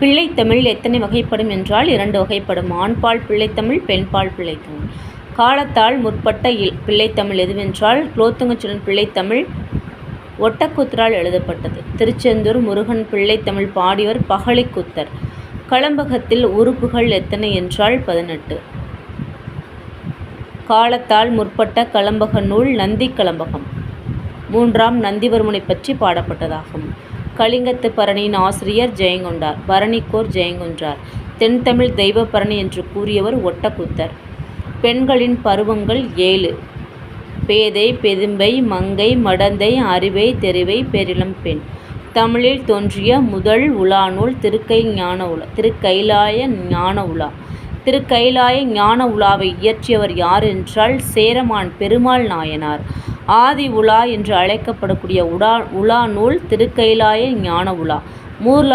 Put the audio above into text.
பிள்ளைத்தமிழ் எத்தனை வகைப்படும் என்றால் இரண்டு வகைப்படும். ஆண்பால் பிள்ளைத்தமிழ் பெண்பால் பிள்ளைத்தமிழ். காலத்தால் முற்பட்ட இல் பிள்ளைத்தமிழ் எதுவென்றால் குலோத்துங்கச்சோழன் பிள்ளைத்தமிழ் ஒட்டக்கூத்தரால் எழுதப்பட்டது. திருச்செந்தூர் முருகன் பிள்ளைத்தமிழ் பாடியவர் பகழிக்கூத்தர் கலம்பகத்தில் உறுப்புகள் எத்தனை என்றால் பதினெட்டு. காலத்தால் முற்பட்ட கலம்பக நூல் நந்தி கலம்பகம். மூன்றாம் நந்திவர்மனை பற்றி பாடப்பட்டதாகும். கலிங்கத்து பரணியின் ஆசிரியர் ஜெயங்கொண்டார். பரணிக்கோர் ஜெயங்கொன்றார். தென்தமிழ் தெய்வப்பரணி என்று கூறியவர் ஒட்டக்கூத்தர். பெண்களின் பருவங்கள் ஏழு. பேதை பெதும்பை மங்கை மடந்தை அறிவை தெரிவை பெரிளம் பெண். தமிழில் தோன்றிய முதல் உலா நூல் திருக்கை ஞான உலா திருக்கைலாய ஞான உலா. திருக்கைலாய ஞான உலாவை இயற்றியவர் யார் என்றால் சேரமான் பெருமாள் நாயனார். ஆதி உலா என்று அழைக்கப்படக்கூடிய உடா உலா நூல் திருக்கைலாய ஞான உலா. மூர்லா